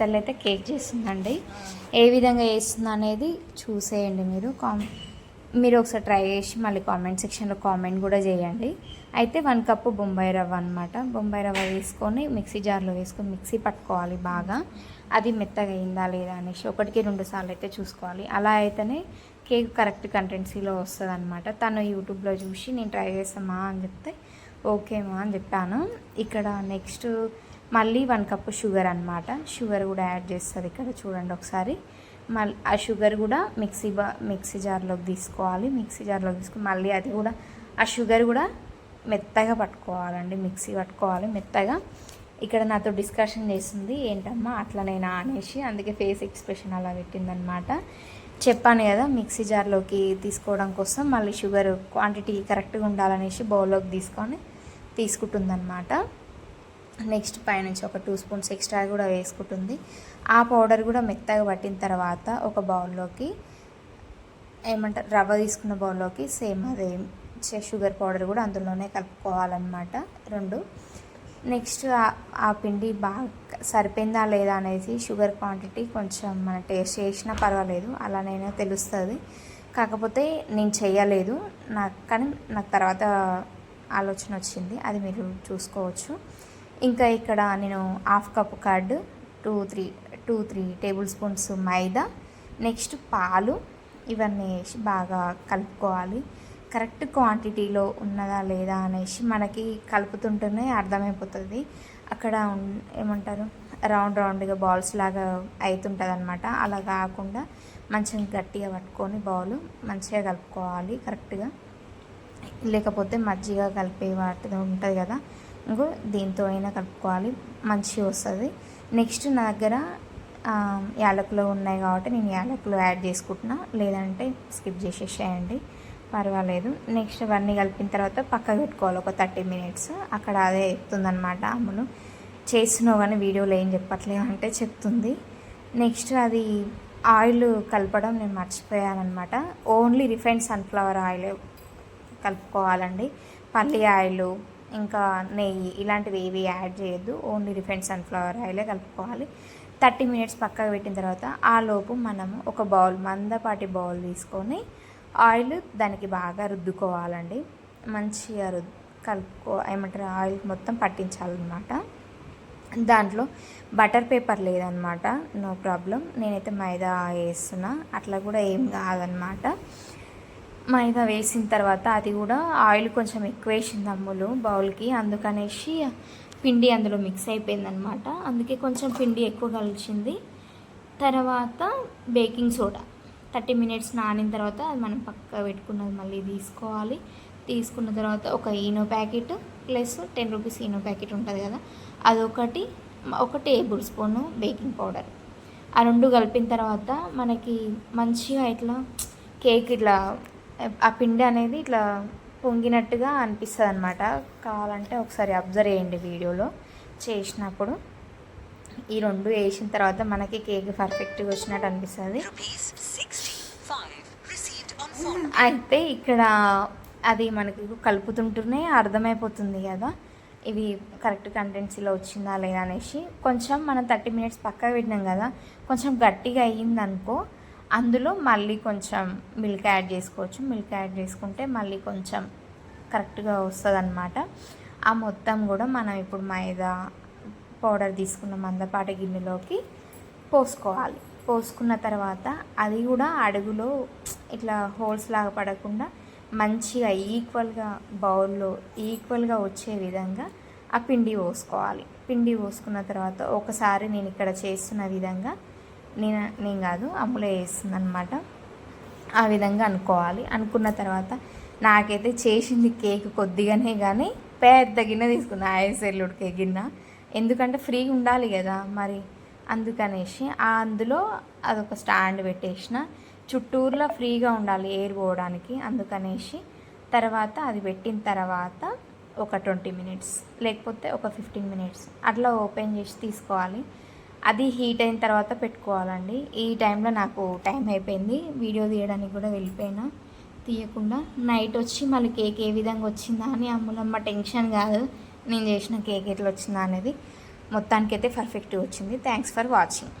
తల్లి అయితే కేక్ చేస్తుందండి. ఏ విధంగా చేస్తుంది అనేది చూసేయండి మీరు. కామ్ మీరు ఒకసారి ట్రై చేసి మళ్ళీ కామెంట్ సెక్షన్లో కామెంట్ కూడా చేయండి. అయితే వన్ కప్పు బొంబాయి రవ్వ అనమాట బొంబాయి రవ్వ వేసుకొని మిక్సీ జార్లో వేసుకొని మిక్సీ పట్టుకోవాలి బాగా. అది మెత్తగా అయిందా లేదా అనేసి ఒకటికి రెండు సార్లు అయితే చూసుకోవాలి. అలా అయితేనే కేక్ కరెక్ట్ కంటెన్సీలో వస్తుంది అనమాట తను యూట్యూబ్లో చూసి నేను ట్రై చేస్తామా అని చెప్తే ఓకేమా అని చెప్పాను. ఇక్కడ నెక్స్ట్ మళ్ళీ వన్ కప్ షుగర్ అనమాట షుగర్ కూడా యాడ్ చేస్తుంది ఇక్కడ చూడండి ఒకసారి. మళ్ళీ ఆ షుగర్ కూడా మిక్సీ బా మిక్సీ జార్లోకి తీసుకోవాలి. మిక్సీ జార్లోకి తీసుకుని మళ్ళీ అది కూడా ఆ షుగర్ కూడా మెత్తగా పట్టుకోవాలండి. మిక్సీ పట్టుకోవాలి మెత్తగా. ఇక్కడ నాతో డిస్కషన్ చేసింది ఏంటమ్మా అట్లనేనా అనేసి అందుకే ఫేస్ ఎక్స్ప్రెషన్ అలా పెట్టిందనమాట చెప్పాను కదా మిక్సీ జార్లోకి తీసుకోవడం కోసం మళ్ళీ షుగర్ క్వాంటిటీ కరెక్ట్గా ఉండాలనేసి బౌల్లోకి తీసుకొని తీసుకుంటుందన్నమాట. నెక్స్ట్ పైనుంచి ఒక టూ స్పూన్స్ ఎక్స్ట్రా కూడా వేసుకుంటుంది. ఆ పౌడర్ కూడా మెత్తగా పట్టిన తర్వాత ఒక బౌల్లోకి ఏమంటారు రవ్వ తీసుకున్న బౌల్లోకి సేమ్ అదే షుగర్ పౌడర్ కూడా అందులోనే కలుపుకోవాలన్నమాట రెండు. నెక్స్ట్ ఆ- ఆ పిండి బాగా సరిపోయిందా లేదా అనేసి షుగర్ క్వాంటిటీ కొంచెం మన టేస్ట్ చేసినా పర్వాలేదు అలానైనా తెలుస్తుంది. కాకపోతే నేను చేయలేదు నాకు కానీ నాకు తర్వాత ఆలోచన వచ్చింది అది మీరు చూసుకోవచ్చు. ఇంకా ఇక్కడ నేను half cup curd two three two three tablespoons maida next పాలు. ఇవన్నీ వేసి బాగా కలుపుకోవాలి. కరెక్ట్ క్వాంటిటీలో ఉన్నదా లేదా అనేసి మనకి కలుపుతుంటేనే అర్థమైపోతుంది. అక్కడ ఏమంటారు? రౌండ్ రౌండ్గా బాల్స్ లాగా అవుతుంటుంది అనమాట అలా కాకుండా మంచిగా గట్టిగా పట్టుకొని బౌల్ మంచిగా కలుపుకోవాలి కరెక్ట్గా. లేకపోతే మజ్జిగ కలిపే వాటి ఉంటుంది కదా దీంతో అయినా కలుపుకోవాలి. మంచిగా వస్తుంది. నెక్స్ట్ నా దగ్గర యాలకులు ఉన్నాయి కాబట్టి నేను యాలకులు యాడ్ చేసుకుంటున్నా. లేదంటే స్కిప్ చేసేసేయండి. పర్వాలేదు. నెక్స్ట్ అవన్నీ కలిపిన తర్వాత పక్కకు పెట్టుకోవాలి. ఒక థర్టీ మినిట్స్. అక్కడ అదే చెప్తుందనమాట అమ్ములు. చేస్తున్నావు కానీ వీడియోలో ఏం చెప్పట్లేదు అంటే చెప్తుంది. నెక్స్ట్ అది ఆయిల్ కలపడం నేను మర్చిపోయానమాట ఓన్లీ రిఫైన్డ్ సన్ఫ్లవర్ ఆయిల్ కలుపుకోవాలండి. పల్లి ఆయిల్ ఇంకా నెయ్యి ఇలాంటివి ఏవి యాడ్ చేయొద్దు. ఓన్లీ రిఫైండ్ సన్ఫ్లవర్ ఆయిలే కలుపుకోవాలి. థర్టీ మినిట్స్ పక్కకు పెట్టిన తర్వాత ఆ లోపు మనము ఒక బౌల్ మందపాటి బౌల్ తీసుకొని ఆయిల్ దానికి బాగా రుద్దుకోవాలండి. మంచిగా రుద్దు కలుపుకో ఏమంటారు ఆయిల్ మొత్తం పట్టించాలన్నమాట. దాంట్లో బటర్ పేపర్ లేదనమాట నో ప్రాబ్లం. నేనైతే మైదా వేస్తున్నా. అట్లా కూడా ఏం కాదనమాట మైదా వేసిన తర్వాత అది కూడా ఆయిల్ కొంచెం ఎక్కువ వేసింది అమ్ములు బౌల్కి. అందుకనేసి పిండి అందులో మిక్స్ అయిపోయిందనమాట అందుకే కొంచెం పిండి ఎక్కువ కలిసింది. తర్వాత బేకింగ్ సోడా. థర్టీ మినిట్స్ నానిన తర్వాత అది మనం పక్క పెట్టుకున్నది మళ్ళీ తీసుకోవాలి. తీసుకున్న తర్వాత ఒక Eno packet plus ten rupees Eno packet ఉంటుంది కదా అదొకటి ఒక టేబుల్ స్పూను బేకింగ్ పౌడర్. ఆ రెండు కలిపిన తర్వాత మనకి మంచిగా ఇట్లా కేక్ ఇట్లా ఆ పిండి అనేది ఇట్లా పొంగినట్టుగా అనిపిస్తుంది అనమాట కావాలంటే ఒకసారి అబ్జర్వ్ చేయండి వీడియోలో. చేసినప్పుడు ఈ రెండు వేసిన తర్వాత మనకి కేక్ పర్ఫెక్ట్గా వచ్చినట్టు అనిపిస్తుంది. అయితే ఇక్కడ అది మనకి కలుపుతుంటూనే అర్థమైపోతుంది కదా. ఇవి కరెక్ట్ కంటెన్సీలో వచ్చిందా లేదా అనేసి. కొంచెం మనం థర్టీ మినిట్స్ పక్కకు పెట్టినాం కదా. కొంచెం గట్టిగా అయ్యిందనుకో అందులో మళ్ళీ కొంచెం మిల్క్ యాడ్ చేసుకోవచ్చు. మిల్క్ యాడ్ చేసుకుంటే మళ్ళీ కొంచెం కరెక్ట్గా వస్తుంది అనమాట ఆ మొత్తం కూడా మనం ఇప్పుడు మైదా పౌడర్ తీసుకున్న మందపాటి గిన్నెలోకి పోసుకోవాలి. పోసుకున్న తర్వాత అది కూడా అడుగులో ఇట్లా హోల్స్ లాగా పడకుండా మంచిగా ఈక్వల్గా బౌల్లో ఈక్వల్గా వచ్చే విధంగా ఆ పిండి పోసుకోవాలి. పిండి పోసుకున్న తర్వాత ఒకసారి నేను ఇక్కడ చేస్తున్న విధంగా నేను నేను కాదు అమ్ములే వేస్తుంది అనమాట ఆ విధంగా అనుకోవాలి. అనుకున్న తర్వాత నాకైతే చేసింది కేక్ కొద్దిగానే కానీ పెద్ద గిన్నె తీసుకున్నా ఐఎస్ఎల్లుడు కేక్ గిన్నె. ఎందుకంటే ఫ్రీ ఉండాలి కదా మరి. అందుకనేసి ఆ అందులో అదొక స్టాండ్ పెట్టేసిన. చుట్టూరులో ఫ్రీగా ఉండాలి ఎయిర్ పోవడానికి. అందుకనేసి తర్వాత అది పెట్టిన తర్వాత ఒక ట్వంటీ మినిట్స్ లేకపోతే ఒక ఫిఫ్టీన్ మినిట్స్ అట్లా ఓపెన్ చేసి తీసుకోవాలి. అది హీట్ అయిన తర్వాత పెట్టుకోవాలండి. ఈ టైంలో నాకు టైం అయిపోయింది. వీడియో తీయడానికి కూడా వెళ్ళిపోయినా. తీయకుండా నైట్ వచ్చి మళ్ళీ కేక్ ఏ విధంగా వచ్చిందా అని అమ్ములమ్మ టెన్షన్ కాదు. నేను చేసిన కేక్ ఎట్లా వచ్చిందా అనేది మొత్తానికైతే పర్ఫెక్ట్ వచ్చింది. Thanks for watching